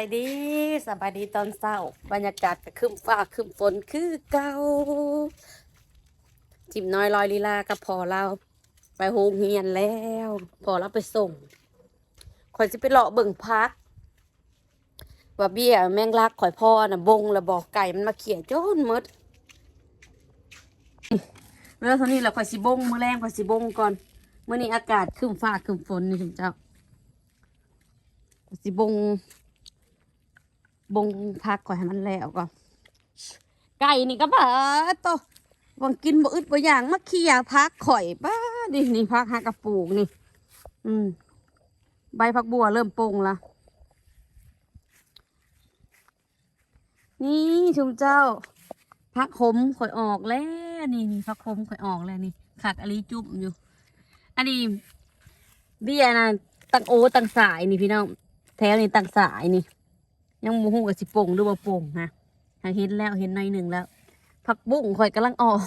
ายดีสบายดีตอนเช้า บรรยากาศก็คึมฟ้าคึมฝนคือเก่าจิมน้อยลอยลีลากับพอเรา ไปโฮงเฮียนแล้วพอเราไปส่งข่อยจะไปเลาะเบิ่งพักว่าเบี้ยแมงลักข่อยพ่อน่ะบงล้วบอกไก่มันมาเขี่ยจนมดเรื่องเท่านี้แหละข่อยสิบงมือแรงข่อยสิบงก่อนเมื้อนี้อากาศคึมฟ้าคึมฝนนี่ถึงเจ้าสิบง บงพักก่อนให้มันแล้วก่อนไก่นี่ก็บ้าโตวังกินบ่อึดบ่อย่างมาเขียพักข่อยบ้าดินี่พักหากระปูกนี่ อืม ใบพักบัวเริ่มโป่งละนี่ชุมเจ้า พักขมข่อยออกแล้วนี่นี่พักขมข่อยออกแล้วนี่ขักอลีจุ่มอยู่ อันนี้เบี้ยนะตังโอตังสายนี่พี่น้องแถวนี้ตังสายนี่ ยังโมโหกับสิโป่งหรือว่าโป่งฮะหาเห็นแล้วเห็นหน่อยหนึ่งแล้ว ผักบุ้งข่อยกำลังออก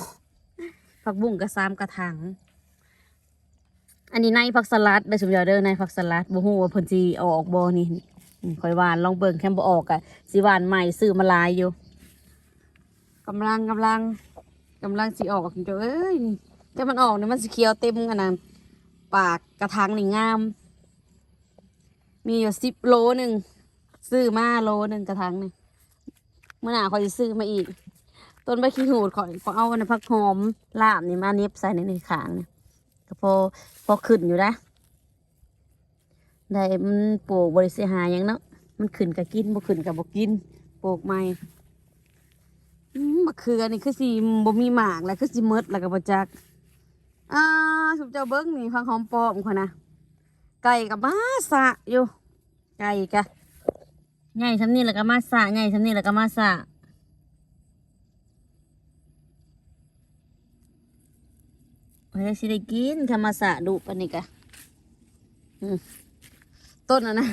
ผักบุ้งกระซามกระถางอันนี้ในผักสลัดได้สมยอดเด้อในผักสลัดโมโหว่าเพิ่นสิเอาออกบ่นี่ข่อยหวานลองเบิ่งแค่บ่ออกอะสิหวานใหม่ซื้อมาลายอยู่กำลังกำลังกำลังสิออกเจ้าเอ้ยแต่มันออกเนี่ยมันสิเขียวเต็มขนาดปากกระถางนี่งาม มีอยู่สิบโลหนึ่ง ซื้อมาโลหนึ่งกระถางนี่เมื่อหนาเขาจะซื้อมาอีก ต้นใบขี้หูดขอขอเอาในพักหอมลาบนี่มาเน็บใส่ในในขางเนี่ยก็พอพอขึ้นอยู่นะได้มันปลูกบริเสียหายยังเนาะมันขึ้นกับกินบ่ขึ้นกับบ่กินปลูกใหม่อืมมะเขือนี่คือสิบ่มีหมากแล้วคือสิหมดแล้วก็บ่จักอ่าสุบเจ้าเบิ้งนี่พักหอมปลอมค่ะนะไก่กับมาสะอยู่ไก่กะ ใหญ่ทำนี่แล้วก็มาสะใหญ่ทำนี่แล้วก็มาสะพยสิได้กินธรรมสะดุปนี่กะต้นอะนะ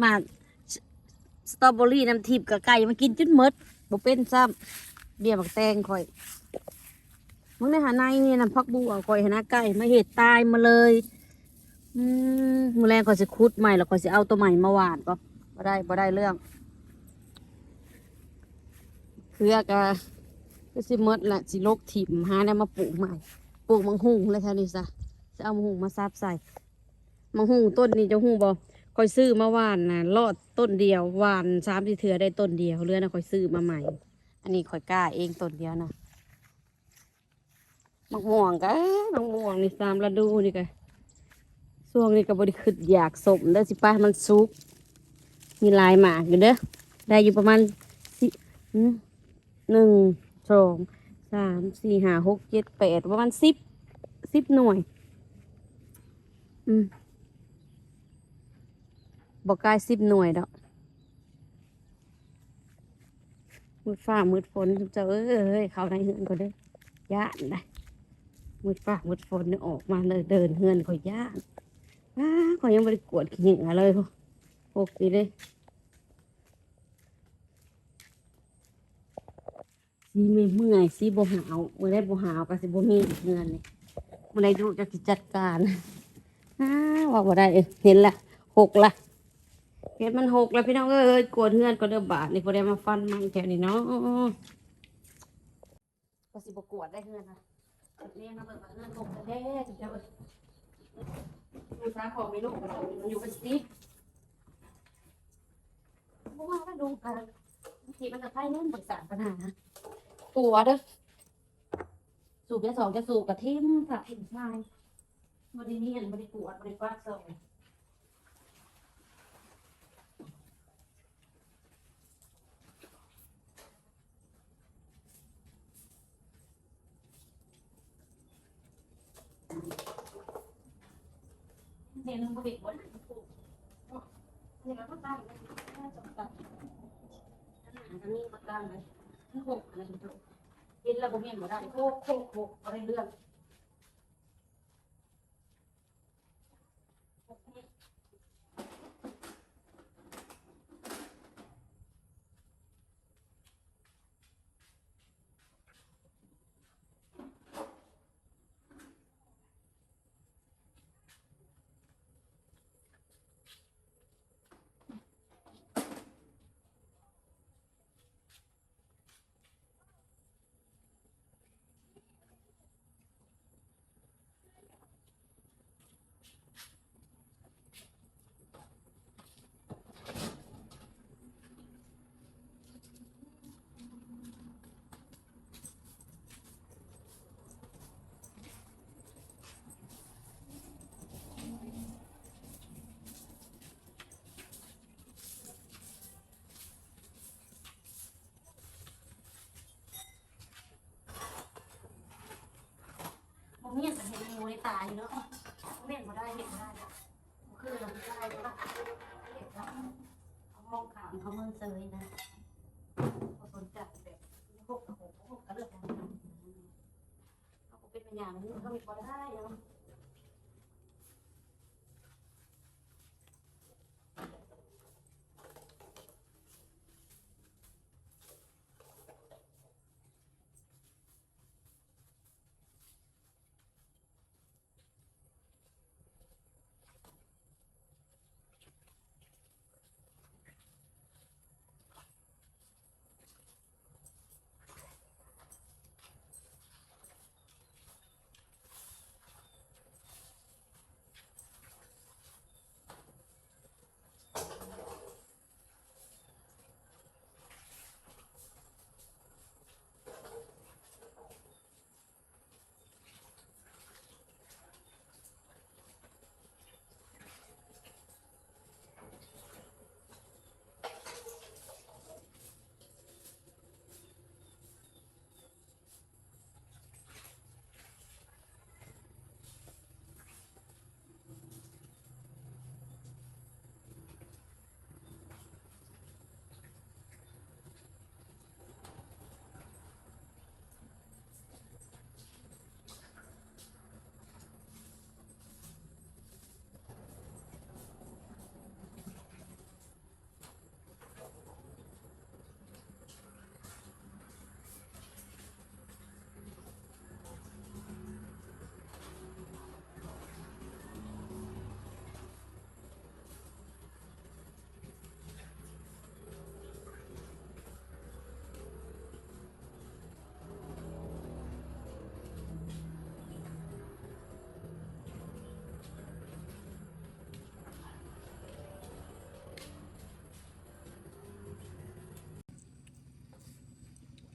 หมากสตรอเบอรี่น้ำทิพย์กับไก่มากินจนหมดบ่เป็นซ้ำเบี้ยบักแตงข่อยมึงในหาในนี่น้ำพักบัวข่อยหาหน้าไก่มาเห็ดตายมาเลย อืมมือแรงก็จะคุดใหม่แล้วก็จะเอาตัวใหม่มาหวานก็ บ่ได้บ่ได้เรื่องเพื่อกะก็สิมดละสิโลกถิ่มหาแนวมาปลูกใหม่ ปลูกมังหุงเลยแถวนี้ซะจะเอามังหุงมาซับใส่มังหุงต้นนี้จะหุงบ่คอยซื้อมาหวานนะรอดต้นเดียวหวานสามสี่เถือได้ต้นเดียวเรือนะคอยซื้อมาใหม่ อันนี้คอยกล้าเองต้นเดียวนะมังม่วงกะมังม่วงนี่สามฤดูนี่กะช่วงนี้ก็บริขึ้นอยากสมเด้สิป้ามันซุก มีลายหมากอยู่เด้อได้อยู่ประมาณสิหนึ่งสองสามสี่ห้าหกเจ็ดแปดประมาณสิบสิบหน่วย อืมบอกกายสิบหน่วยดอกมืดฟ้ามืดฝนเจ้าเอ้ยเขาในเฮือนก็เด้อย่านได้มืดฟ้ามืดฝนเนี่ยออกมาเลยเดินเฮือนก็ย่านอ้าขอยังไม่ได้กวดขี้เหงื่อเลยพ วกพวกนี้เลยสีไม่เมื่อยสีบ่หาวเมื่อได้บ่หาวก็สิบ่มีเงินนี่เมื่อได้ดูจะจัดการอ้าว่าบ่ได้เห็นละหกละเห็นมันหกแล้วพี่น้องเอ้ยกวดเงินก็เด้อบาทนี่บ่ได้มาฟันมันแค่นี้เนาะก็สิบกวดได้เงินนะเรียนมาเบิ่งว่าเงินหกแท้ๆจ้าเอ้ยมันสาของไม่ลูกมันอยู่เป็นสิบ ราะว่าถ้าดูกันบาทีมันจะใช้เล่นปรึกษาปัญหาตัวเด้อสูบยาสองจะสูบกับทิมค่ะทิมชายบริเนียนบริปวดบริฟาดส่งเดี๋ยวนึงบริบทเดี๋ยวเราก็ตั้งเลย น่าจะตัดขนาดนี้ก็ตั้งเลยหกอะไรทุกกินแล้วบ่เมียนบ่ได้โคกโคกโคกอะไรเรื่อง เนี่ยจะเห็นงูในตาอยู่เนาะเม่นมาได้เห็นได้คือเราไม่ได้เนาะเห็นแล้วเขามองขามเขาเมืองเซยนะเขาสนใจแบบพวกกระโหกพวกกระเลือกกันเขาก็เป็นปัญญามันเขามีพอได้เนาะ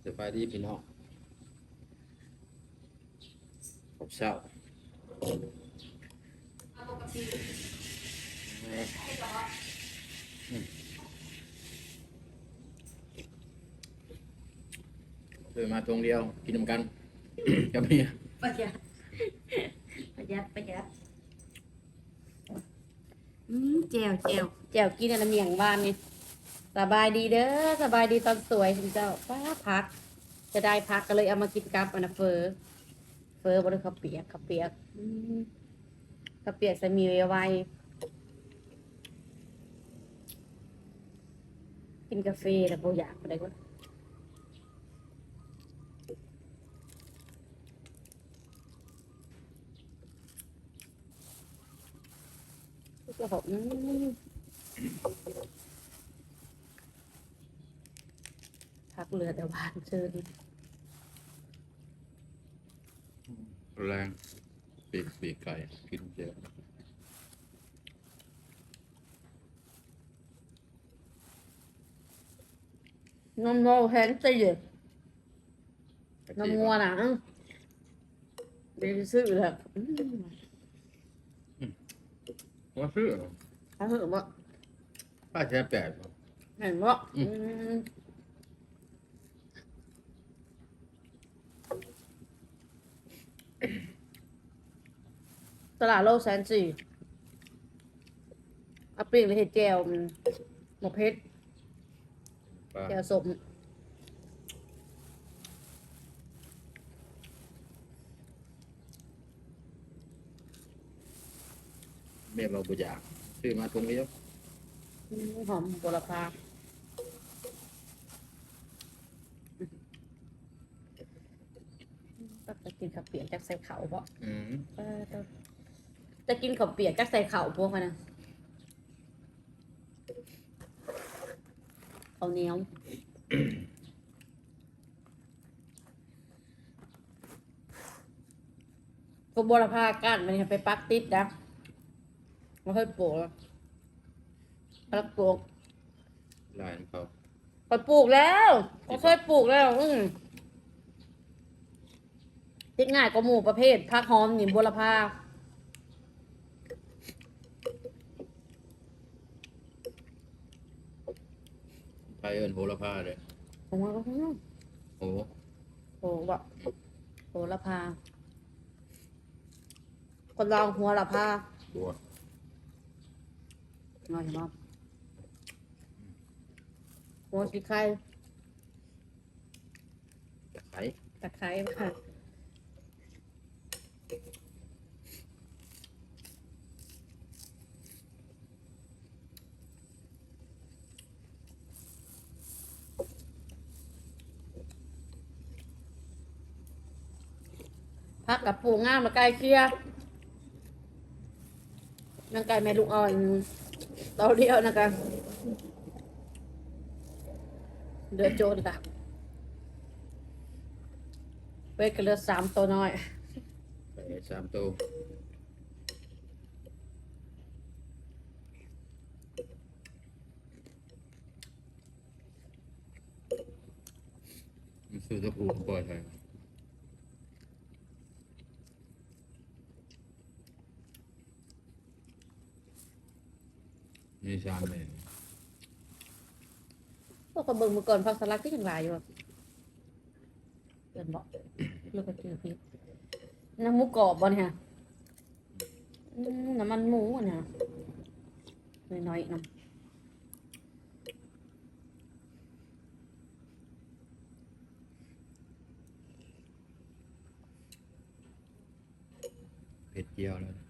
สบายดีพี่น้องขอบเช้าเดินมาตรงเดียวกินน้ำกันกับเมียประหยัดประหยัดประหยัดอืมแจวแจวแจวกินอะไรเมียงบ้านนี่ สบายดีเด้อสบายดีตอนสวยคุณเจ้าป้าพัก จะได้พักก็เลยเอามากินกับอันนะเฟอเฟอบริข้าวเปียกข้าวเปียกข้าวเปียกจะมีไว้กินกาแฟแต่โบอยากอะไรก็ก็บอม พักเรือแต่บ้านเชิญแรงปีกปีกไก่กินเจอนมโมแพงตีนมงัวนะอื้อเดี๋ยวจะซื้อแล้วอืมว่าซื้อถ้าเห็นว่าป้าแช่แปดบ่เห็นว่า อืม อืมต ลาดโลกแสนสี่เอาปิ้งเลยเห็ดแจวมันหมกเพชรป้าแจวสมเมียเราบุอยากซื้อมาตรงเดียวอืมหอมบัวละพาก็จะกินข้าวเปียกจากใส่เขาเพราะอืม เออ จะกินข้าวเปียกจากใส่เขาพวกมันนะข้าวเหนียวก็บัวละพาก้านมันไปปักติดนะม่ค่อยปลูกหรอกปักปลูกลายของเขาไปปลูกแล้วก็เคยปลูกแล้ว อืมติดง่ายกว่าหมู่ประเภทผักหอมหนิมบัวละพา ไปเอินโหระพาเลยผมว่าก็คงโอ้โหแบบโหละพา คนลองหัวละผ้าตัวหน่อยเนาะหัวสีไข่ตะไคร้ตะไคร้ค่ะ พักกับปูงามมาไกล้เกลียนางไก่แม่ลูกอ่อนเตาเดียวนะคะเดือดโจนค่ะเวกเหลือสามตัวน้อยสามตัวซื้อตะปูปล่อยไป มีสามเมตรพวกกระเบิงเมื่อก่อนพักสลักก็ยังหลายอยู่อะเดินบอกลูกกระจือพิษน้ำหมูกรอบบอลเนี่ยอืมน้ำมันหมูอะเนี่ยน้อยๆน้เผ็ดเจียวแล้ว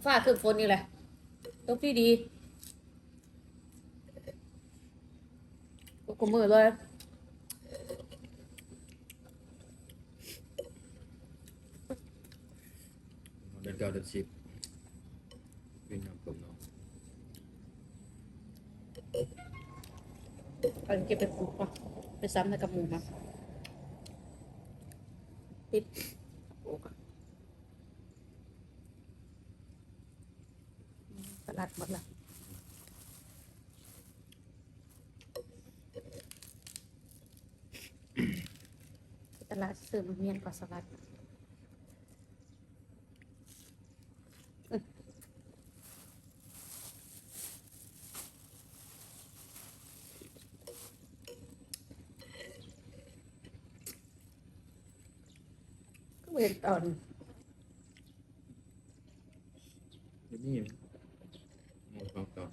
ำขึ้นฟ้าขึ้นฝนนี่แหละตัวพี่ดีกูมือเลยเดินเก้าเดินสิบวิ่งน้ำกลมเนาะเอาเก็บไปปลูกป่ะไปซ้ำในกับหมูมาติดปลูกอะสลัดหมดละตลาด ซื้อมาเมียนกว่าสลัดก็เห็นตอน ที่นี่มองฟังต่อ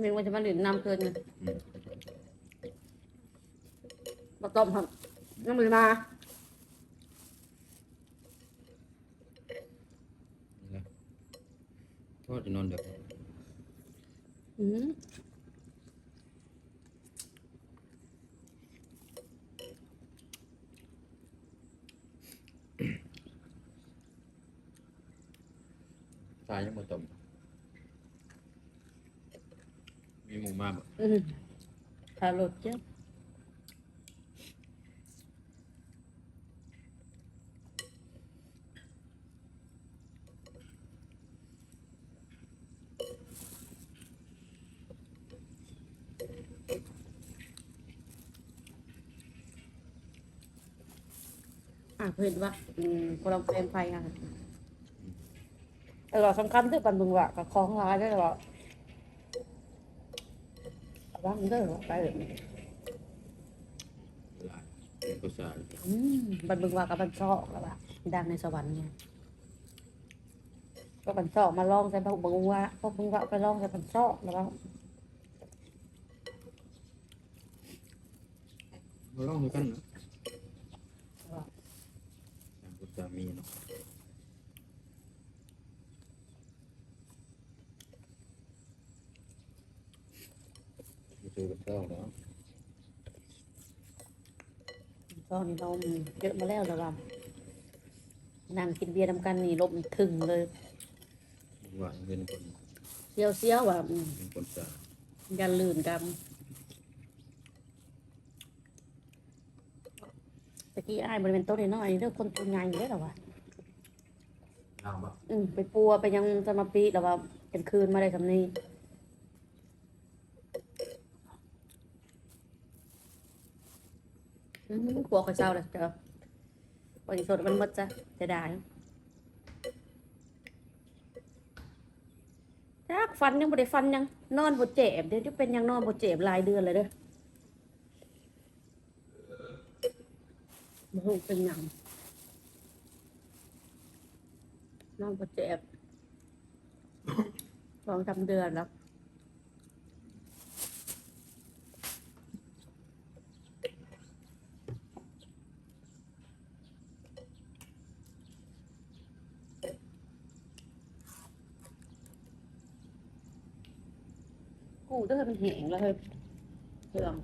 ตอนนี้ว่าจะมาหลินน้ำเกินไงอืมาต้มครับน้ำมือมานี่นะก็จะนอนเด็กอืมตายยังมาต้ม มาบ่อืมขาหลดเจ้าอะเพื่อนว่าอืมคนเราเป็นไฟกันแต่เราสำคัญที่ปันบึงว่ากับคล้องร้ายได้หรอ ว่างเด้อไปเลยหลายเป็นภาษาอืมบันบึงว่ากับบันซอกแล้วว่าดังในสวรรค์เนี่ยก็บันซอกมาลองใส่พวกบึงว่าพวกบึงว่าไปลองใส่บันซอกแล้วว่าเราลองดูกันเนาะตามภาษามีเนาะ ไปเจอกันเจ้าแล้วซอกนี่เรามีเยอะมาแล้วแล้วว่านั่งกินเบียร์ทำกันนี่ลมถึงเลยหว่าเป็นคนเซียวเซียวว่าอืมเป็นคนสายันลื่นกันตะกี้อ้ายบริเวณโต๊ะน้อยเรื่องคนตัวใหญ่เลยหรอวะอืมไปปัวไปยังสมาปีแล้วว่าเป็นคืนมาได้คำนี้ กลัวเขาเศร้าเลยเจ้าปล่อยสดมันหมดจ้ะจะได้จักฟันยังบ่ได้ฟันยังนอนบ่เจ็บเดี๋ยวจะเป็นยังนอนบ่เจ็บหลายเดือนเลยเด้อบ่ฮู้เป็นหยังนอนบ่เจ็บสองสาเดือนแล้ว กูเด้อมันแห้งแล้วเฮ้ยเรื่อง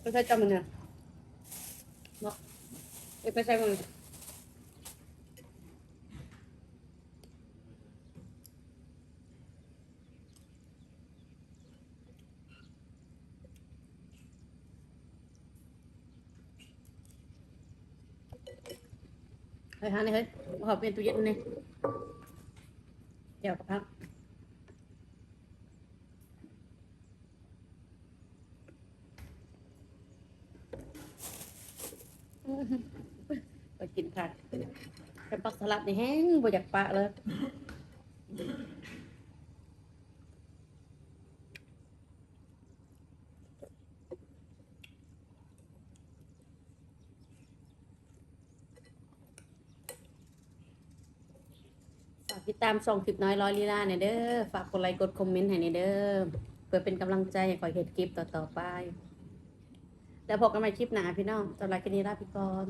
ไปใช้จำมันเนี่ยเนาะเอ้ยไปใช้มัน เฮ้ยฮะนี่เฮ้ยขอเปลี่ยนตู้เย็นนี่เดี๋ยวกับพักไปกินผักเป็นปักสลัดนี่แห้งบ่อยากปะเลย ตามส่องคลิปน้อยร้อยลีลาเนี่ยเด้อ ฝากกดไลค์กดคอมเมนต์ให้เนี่ยเด้อ เพื่อเป็นกำลังใจให้คอยเห็นคลิปต่อๆไป แล้วพบกันใหม่คลิปหน้าพี่น้องสำหรับคลิปนี้ลาไปก่อน